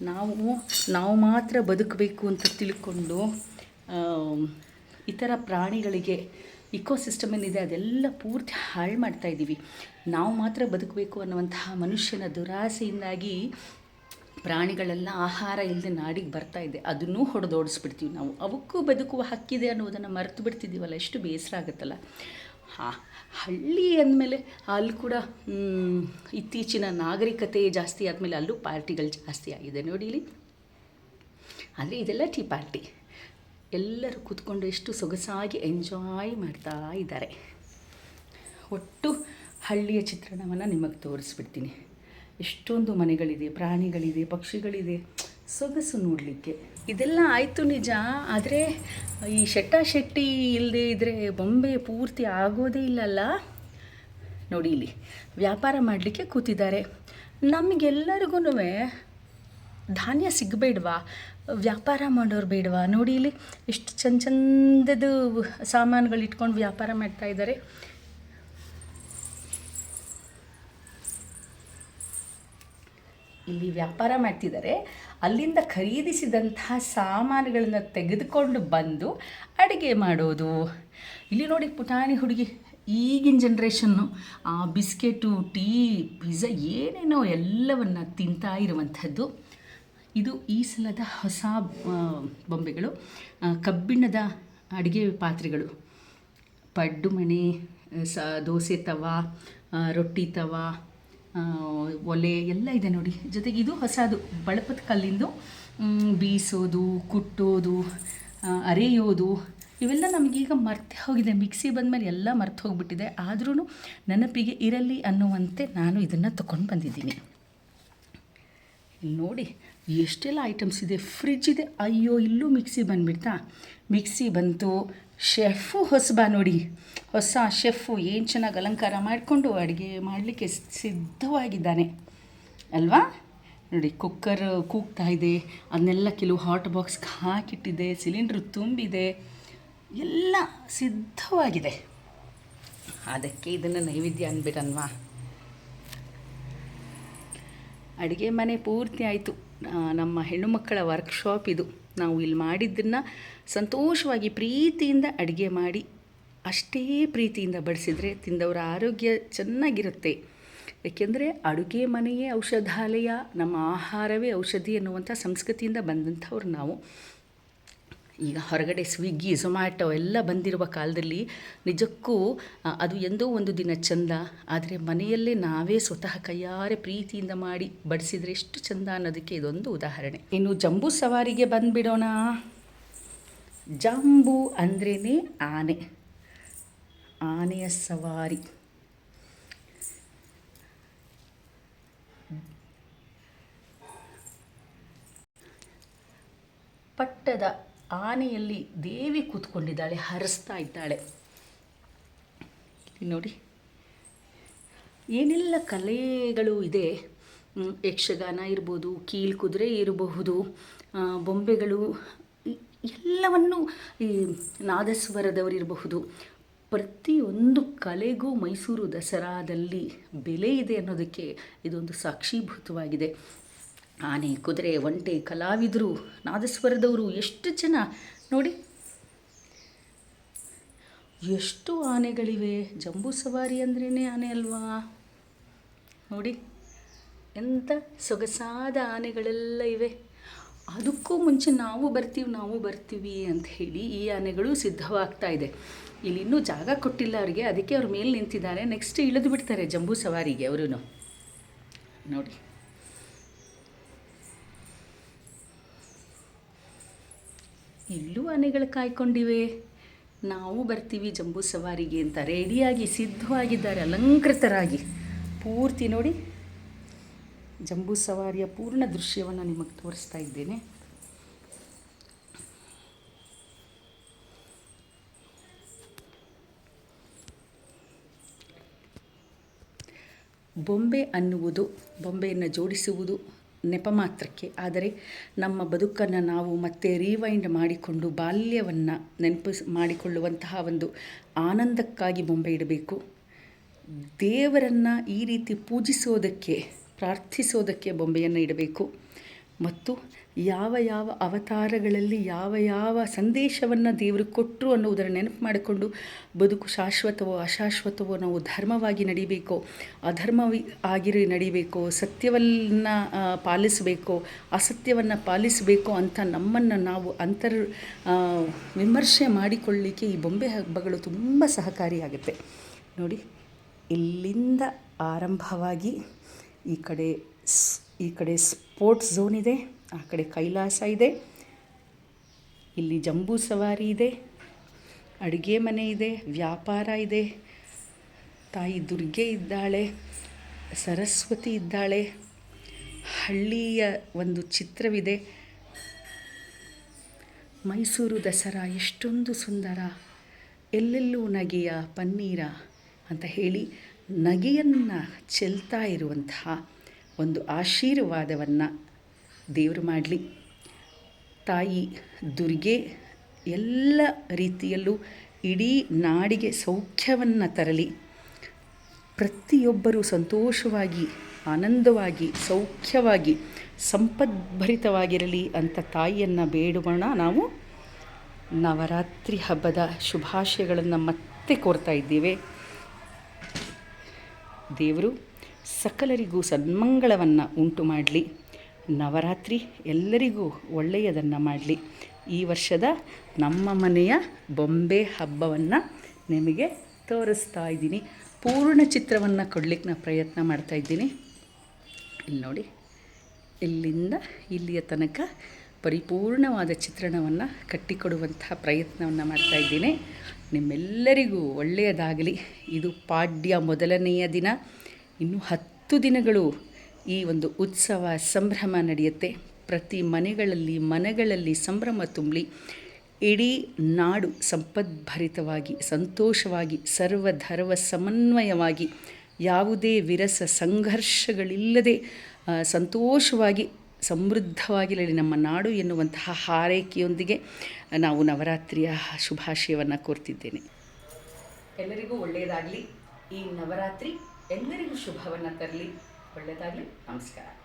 ನಾವು ನಾವು ಮಾತ್ರ ಬದುಕಬೇಕು ಅಂತ ತಿಳ್ಕೊಂಡು ಇತರ ಪ್ರಾಣಿಗಳಿಗೆ ಏನಿದೆ ಅದೆಲ್ಲ ಪೂರ್ತಿ ಹಾಳು ಮಾಡ್ತಾ ಇದ್ದೀವಿ ನಾವು ಮಾತ್ರ ಬದುಕಬೇಕು ಅನ್ನುವಂತಹ ಮನುಷ್ಯನ ದುರಾಸೆಯಿಂದಾಗಿ ಪ್ರಾಣಿಗಳೆಲ್ಲ ಆಹಾರ ಇಲ್ಲದೆ ನಾಡಿಗೆ ಬರ್ತಾ ಇದೆ. ಅದನ್ನೂ ಹೊಡೆದೋಡಿಸ್ಬಿಡ್ತೀವಿ ನಾವು. ಅವಕ್ಕೂ ಬದುಕುವ ಹಕ್ಕಿದೆ ಅನ್ನೋದನ್ನು ಮರೆತು ಬಿಡ್ತಿದ್ದೀವಲ್ಲ, ಎಷ್ಟು ಬೇಸರ ಆಗುತ್ತಲ್ಲ. ಹಾ, ಹಳ್ಳಿ ಅಂದಮೇಲೆ ಅಲ್ಲಿ ಕೂಡ ಇತ್ತೀಚಿನ ನಾಗರಿಕತೆ ಜಾಸ್ತಿ ಆದಮೇಲೆ ಅಲ್ಲೂ ಪಾರ್ಟಿಗಳು ಜಾಸ್ತಿ ಆಗಿದೆ ನೋಡಿ ಇಲ್ಲಿ. ಆದರೆ ಇದೆಲ್ಲ ಟೀ ಪಾರ್ಟಿ. ಎಲ್ಲರೂ ಕೂತ್ಕೊಂಡು ಎಷ್ಟು ಸೊಗಸಾಗಿ ಎಂಜಾಯ್ ಮಾಡ್ತಾ ಇದ್ದಾರೆ. ಒಟ್ಟು ಹಳ್ಳಿಯ ಚಿತ್ರಣವನ್ನು ನಿಮಗೆ ತೋರಿಸ್ಬಿಡ್ತೀನಿ. ಎಷ್ಟೊಂದು ಮನೆಗಳಿದೆ, ಪ್ರಾಣಿಗಳಿದೆ, ಪಕ್ಷಿಗಳಿದೆ. ಸೊಗಸು ನೋಡಲಿಕ್ಕೆ. ಇದೆಲ್ಲ ಆಯಿತು ನಿಜ, ಆದರೆ ಈ ಶೆಟ್ಟ ಶೆಟ್ಟಿ ಇಲ್ಲದೆ ಇದ್ದರೆ ಬೊಂಬೆ ಪೂರ್ತಿ ಆಗೋದೇ ಇಲ್ಲಲ್ಲ? ನೋಡಿ ಇಲ್ಲಿ, ವ್ಯಾಪಾರ ಮಾಡಲಿಕ್ಕೆ ಕೂತಿದ್ದಾರೆ. ನಮಗೆಲ್ಲರಿಗೂ ಧಾನ್ಯ ಸಿಗಬೇಡ್ವಾ? ವ್ಯಾಪಾರ ಮಾಡೋರು ಬೇಡವಾ? ನೋಡಿ ಇಲ್ಲಿ, ಎಷ್ಟು ಚಂದ ಚಂದದ್ದು ಸಾಮಾನುಗಳು ಇಟ್ಕೊಂಡು ವ್ಯಾಪಾರ ಮಾಡ್ತಾ ಇದ್ದಾರೆ. ಇಲ್ಲಿ ವ್ಯಾಪಾರ ಮಾಡ್ತಿದ್ದಾರೆ. ಅಲ್ಲಿಂದ ಖರೀದಿಸಿದಂತಹ ಸಾಮಾನುಗಳನ್ನು ತೆಗೆದುಕೊಂಡು ಬಂದು ಅಡುಗೆ ಮಾಡೋದು. ಇಲ್ಲಿ ನೋಡಿ ಪುಟಾಣಿ ಹುಡುಗಿ, ಈಗಿನ ಜನ್ರೇಷನ್ನು ಆ ಬಿಸ್ಕೆಟು, ಟೀ, ಪಿಜ್ಜಾ ಏನೇನೋ ಎಲ್ಲವನ್ನು ತಿಂತಾ ಇರುವಂಥದ್ದು. ಇದು ಈ ಸಲದ ಹೊಸ ಬೊಂಬೆಗಳು ಕಬ್ಬಿಣದ ಅಡುಗೆ ಪಾತ್ರೆಗಳು. ಪಡ್ಡು ಸ, ದೋಸೆ ತವ ರೊಟ್ಟಿ ತವ ಒಲೆ ಎಲ್ಲ ಇದೆ ನೋಡಿ. ಜೊತೆಗೆ ಇದು ಹೊಸದು ಬಳಪದ ಕಲ್ಲಿಂದು ಬೀಸೋದು, ಕುಟ್ಟೋದು ಅರೆಯೋದು, ಇವೆಲ್ಲ ನಮಗೀಗ ಮರ್ತೆ ಹೋಗಿದೆ. ಮಿಕ್ಸಿ ಬಂದಮೇಲೆ ಎಲ್ಲ ಮರ್ತು ಹೋಗಿಬಿಟ್ಟಿದೆ. ಆದ್ರೂ ನೆನಪಿಗೆ ಇರಲಿ ಅನ್ನುವಂತೆ ನಾನು ಇದನ್ನು ತಗೊಂಡು ಬಂದಿದ್ದೀನಿ. ನೋಡಿ, ಎಷ್ಟೆಲ್ಲ ಐಟಮ್ಸ್ ಇದೆ. ಫ್ರಿಜ್ ಇದೆ. ಅಯ್ಯೋ, ಇಲ್ಲೂ ಮಿಕ್ಸಿ ಬಂದುಬಿಡ್ತಾ. ಮಿಕ್ಸಿ ಬಂತು. ಶೆಫು ಹೊಸಬ ನೋಡಿ. ಹೊಸ ಶೆಫು ಏನು ಚೆನ್ನಾಗಿ ಅಲಂಕಾರ ಮಾಡಿಕೊಂಡು ಅಡುಗೆ ಮಾಡಲಿಕ್ಕೆ ಸಿದ್ಧವಾಗಿದ್ದಾನೆ. ಅಲ್ವಾ? ನೋಡಿ ಕುಕ್ಕರ್ ಕೂಗ್ತಾ ಇದೆ. ಅದನ್ನೆಲ್ಲ ಕೆಲವು ಹಾಟ್ ಬಾಕ್ಸ್ಗೆ ಹಾಕಿಟ್ಟಿದೆ. ಸಿಲಿಂಡ್ರ್ ತುಂಬಿದೆ. ಎಲ್ಲ ಸಿದ್ಧವಾಗಿದೆ. ಅದಕ್ಕೆ ಇದನ್ನು ನೈವೇದ್ಯ ಅಂದ್ಬಿಟ್ಟನ್ವಾ ಅಡುಗೆ ಮನೆ ಪೂರ್ತಿ ಆಯಿತು. ನಮ್ಮ ಹೆಣ್ಣು ಮಕ್ಕಳ ವರ್ಕ್ಶಾಪ್ ಇದು. ನಾವು ಇಲ್ಲಿ ಮಾಡಿದ್ದನ್ನು ಸಂತೋಷವಾಗಿ ಪ್ರೀತಿಯಿಂದ ಅಡುಗೆ ಮಾಡಿ ಅಷ್ಟೇ ಪ್ರೀತಿಯಿಂದ ಬಡಿಸಿದರೆ ತಿಂದವರ ಆರೋಗ್ಯ ಚೆನ್ನಾಗಿರುತ್ತೆ. ಏಕೆಂದರೆ ಅಡುಗೆ ಮನೆಯೇ ಔಷಧಾಲಯ, ನಮ್ಮ ಆಹಾರವೇ ಔಷಧಿ ಅನ್ನುವಂಥ ಸಂಸ್ಕೃತಿಯಿಂದ ಬಂದಂಥವ್ರು ನಾವು. ಈಗ ಹೊರಗಡೆ ಸ್ವಿಗ್ಗಿ ಝೊಮ್ಯಾಟೊ ಎಲ್ಲ ಬಂದಿರುವ ಕಾಲದಲ್ಲಿ ನಿಜಕ್ಕೂ ಅದು ಎಂದೋ ಒಂದು ದಿನ ಚಂದ. ಆದರೆ ಮನೆಯಲ್ಲೇ ನಾವೇ ಸ್ವತಃ ಕೈಯಾರೆ ಪ್ರೀತಿಯಿಂದ ಮಾಡಿ ಬಡಿಸಿದರೆ ಎಷ್ಟು ಚಂದ ಅನ್ನೋದಕ್ಕೆ ಇದೊಂದು ಉದಾಹರಣೆ. ಇನ್ನು ಜಂಬೂ ಸವಾರಿಗೆ ಬಂದುಬಿಡೋಣ. ಜಂಬೂ ಅಂದ್ರೇ ಆನೆ. ಆನೆಯ ಸವಾರಿ. ಪಟ್ಟದ ಆನೆಯಲ್ಲಿ ದೇವಿ ಕೂತ್ಕೊಂಡಿದ್ದಾಳೆ, ಹರಿಸ್ತಾ ಇದ್ದಾಳೆ. ನೋಡಿ. ಏನೆಲ್ಲ ಕಲೆಗಳು ಇದೆ? ಯಕ್ಷಗಾನ ಇರ್ಬೋದು, ಕೀಲ್ ಕುದುರೆ ಇರಬಹುದು ಬೊಂಬೆಗಳು ಎಲ್ಲವನ್ನು ಈ ನಾದಸ್ವರದವರಿರಬಹುದು ಪ್ರತಿಯೊಂದು ಕಲೆಗೂ ಮೈಸೂರು ದಸರಾದಲ್ಲಿ ಬೆಲೆ ಇದೆ ಅನ್ನೋದಕ್ಕೆ ಇದೊಂದು ಸಾಕ್ಷೀಭೂತವಾಗಿದೆ. ಆನೆ, ಕುದುರೆ, ಒಂಟೆ, ಕಲಾವಿದರು, ನಾದಸ್ವರದವರು, ಎಷ್ಟು ಜನ? ನೋಡಿ. ಎಷ್ಟು ಆನೆಗಳಿವೆ? ಜಂಬೂ ಸವಾರಿ ಅಂದ್ರೇ ಆನೆ ಅಲ್ವಾ? ನೋಡಿ. ಎಂಥ ಸೊಗಸಾದ ಆನೆಗಳೆಲ್ಲ ಇವೆ. ಅದಕ್ಕೂ ಮುಂಚೆ ನಾವು ಬರ್ತೀವಿ ನಾವು ಬರ್ತೀವಿ ಅಂತ ಹೇಳಿ ಈ ಆನೆಗಳು ಸಿದ್ಧವಾಗ್ತಾ ಇದೆ. ಇಲ್ಲಿ ಇನ್ನೂ ಜಾಗ ಕೊಟ್ಟಿಲ್ಲ ಅವರಿಗೆ, ಅದಕ್ಕೆ ಅವ್ರ ಮೇಲೆ ನಿಂತಿದ್ದಾರೆ. ನೆಕ್ಸ್ಟ್ ಇಳಿದು ಬಿಡ್ತಾರೆ ಜಂಬೂ ಸವಾರಿಗೆ ಅವರು ನೋಡಿ. ಇಲ್ಲೂ ಆನೆಗಳು ಕಾಯ್ಕೊಂಡಿವೆ. ನಾವು ಬರ್ತೀವಿ ಜಂಬೂ ಸವಾರಿಗೆ ಅಂತ ರೆಡಿಯಾಗಿ ಸಿದ್ಧವಾಗಿದ್ದಾರೆ, ಅಲಂಕೃತರಾಗಿ. ಪೂರ್ತಿ ನೋಡಿ, ಜಂಬೂ ಸವಾರಿಯ ಪೂರ್ಣ ದೃಶ್ಯವನ್ನು ನಿಮಗೆ ತೋರಿಸ್ತಾ ಇದ್ದೇನೆ. ಬೊಂಬೆ ಅನ್ನುವುದು, ಬೊಂಬೆಯನ್ನು ಜೋಡಿಸುವುದು ನೆಪ ಮಾತ್ರಕ್ಕೆ. ಆದರೆ ನಮ್ಮ ಬದುಕನ್ನು ನಾವು ಮತ್ತೆ ರೀವೈಂಡ್ ಮಾಡಿಕೊಂಡು ಬಾಲ್ಯವನ್ನು ನೆನಪಿಸ್ ಮಾಡಿಕೊಳ್ಳುವಂತಹ ಒಂದು ಆನಂದಕ್ಕಾಗಿ ಬೊಂಬೆ ಇಡಬೇಕು. ದೇವರನ್ನು ಈ ರೀತಿ ಪೂಜಿಸೋದಕ್ಕೆ, ಪ್ರಾರ್ಥಿಸೋದಕ್ಕೆ ಬೊಂಬೆಯನ್ನು ಇಡಬೇಕು. ಮತ್ತು ಯಾವ ಯಾವ ಅವತಾರಗಳಲ್ಲಿ ಯಾವ ಯಾವ ಸಂದೇಶವನ್ನು ದೇವರು ಕೊಟ್ಟರು ಅನ್ನೋದರ ನೆನಪು ಮಾಡಿಕೊಂಡು ಬದುಕು ಶಾಶ್ವತವೋ ಅಶಾಶ್ವತವೋ ನಾವು ಧರ್ಮವಾಗಿ ನಡಿಬೇಕೋ, ಅಧರ್ಮವಿ ಆಗಿರಿ ನಡಿಬೇಕೋ, ಸತ್ಯವನ್ನು ಪಾಲಿಸಬೇಕೋ, ಅಸತ್ಯವನ್ನು ಪಾಲಿಸಬೇಕೋ ಅಂತ ನಮ್ಮನ್ನು ನಾವು ಅಂತರ್ ವಿಮರ್ಶೆ ಮಾಡಿಕೊಳ್ಳಲಿಕ್ಕೆ ಈ ಬೊಂಬೆ ಹಬ್ಬಗಳು ತುಂಬ ಸಹಕಾರಿಯಾಗುತ್ತೆ. ನೋಡಿ, ಇಲ್ಲಿಂದ ಆರಂಭವಾಗಿ ಈ ಕಡೆ ಈ ಕಡೆ ಸ್ಪೋರ್ಟ್ಸ್ ಝೋನ್ ಇದೆ. ಆ ಕಡೆ ಕೈಲಾಸ ಇದೆ. ಇಲ್ಲಿ ಜಂಬೂ ಸವಾರಿ ಇದೆ. ಅಡುಗೆ ಮನೆ ಇದೆ. ವ್ಯಾಪಾರ ಇದೆ. ತಾಯಿ ದುರ್ಗೆ ಇದ್ದಾಳೆ. ಸರಸ್ವತಿ ಇದ್ದಾಳೆ. ಹಳ್ಳಿಯ ಒಂದು ಚಿತ್ರವಿದೆ. ಮೈಸೂರು ದಸರಾ ಎಷ್ಟೊಂದು ಸುಂದರ. ಎಲ್ಲೆಲ್ಲೂ ನಗೆಯ ಪನ್ನೀರ ಅಂತ ಹೇಳಿ ನಗೆಯನ್ನು ಚೆಲ್ತಾ ಇರುವಂತಹ ಒಂದು ಆಶೀರ್ವಾದವನ್ನು ದೇವರು ಮಾಡಲಿ. ತಾಯಿ ದುರ್ಗೆ ಎಲ್ಲ ರೀತಿಯಲ್ಲೂ ಇಡೀ ನಾಡಿಗೆ ಸೌಖ್ಯವನ್ನು ತರಲಿ. ಪ್ರತಿಯೊಬ್ಬರೂ ಸಂತೋಷವಾಗಿ, ಆನಂದವಾಗಿ, ಸೌಖ್ಯವಾಗಿ, ಸಂಪದ್ಭರಿತವಾಗಿರಲಿ ಅಂತ ತಾಯಿಯನ್ನು ಬೇಡೋಣ ನಾವು ನವರಾತ್ರಿ ಹಬ್ಬದ ಶುಭಾಶಯಗಳನ್ನು ಮತ್ತೆ ಕೋರ್ತಾ ಇದ್ದೇವೆ. ದೇವರು ಸಕಲರಿಗೂ ಸನ್ಮಂಗಳವನ್ನು ಉಂಟು ಮಾಡಲಿ. ನವರಾತ್ರಿ ಎಲ್ಲರಿಗೂ ಒಳ್ಳೆಯದನ್ನು ಮಾಡಲಿ. ಈ ವರ್ಷದ ನಮ್ಮ ಮನೆಯ ಬೊಂಬೆ ಹಬ್ಬವನ್ನು ನಿಮಗೆ ತೋರಿಸ್ತಾ ಇದ್ದೀನಿ. ಪೂರ್ಣ ಚಿತ್ರವನ್ನು ಕೊಡಲಿಕ್ಕೆ ನಾನು ಪ್ರಯತ್ನ ಮಾಡ್ತಾ ಇದ್ದೀನಿ. ಇಲ್ಲಿ ನೋಡಿ, ಇಲ್ಲಿಂದ ಇಲ್ಲಿಯ ತನಕ ಪರಿಪೂರ್ಣವಾದ ಚಿತ್ರಣವನ್ನು ಕಟ್ಟಿಕೊಡುವಂತಹ ಪ್ರಯತ್ನವನ್ನು ಮಾಡ್ತಾ ಇದ್ದೀನಿ. ನಿಮ್ಮೆಲ್ಲರಿಗೂ ಒಳ್ಳೆಯದಾಗಲಿ. ಇದು ಪಾಡ್ಯ ಮೊದಲನೆಯ ದಿನ. ಇನ್ನು ಹತ್ತು ದಿನಗಳು ಈ ಒಂದು ಉತ್ಸವ ಸಂಭ್ರಮ ನಡೆಯುತ್ತೆ. ಪ್ರತಿ ಮನೆಗಳಲ್ಲಿ ಮನೆಗಳಲ್ಲಿ ಸಂಭ್ರಮ ತುಂಬಲಿ. ಇಡೀ ನಾಡು ಸಂಪದ್ಭರಿತವಾಗಿ, ಸಂತೋಷವಾಗಿ ಸರ್ವಧರ್ವ ಸಮನ್ವಯವಾಗಿ, ಯಾವುದೇ ವಿರಸ ಸಂಘರ್ಷಗಳಿಲ್ಲದೆ ಸಂತೋಷವಾಗಿ, ಸಮೃದ್ಧವಾಗಿರಲಿ ನಮ್ಮ ನಾಡು ಎನ್ನುವಂತಹ ಹಾರೈಕೆಯೊಂದಿಗೆ ನಾವು ನವರಾತ್ರಿಯ ಶುಭಾಶಯವನ್ನು ಕೋರ್ತಿದ್ದೇನೆ. ಎಲ್ಲರಿಗೂ ಒಳ್ಳೆಯದಾಗಲಿ. ಈ ನವರಾತ್ರಿ ಎಲ್ಲರಿಗೂ ಶುಭವನ್ನು ತರಲಿ. ಒಳ್ಳೆಯದಾಗಲಿ ನಮಸ್ಕಾರ.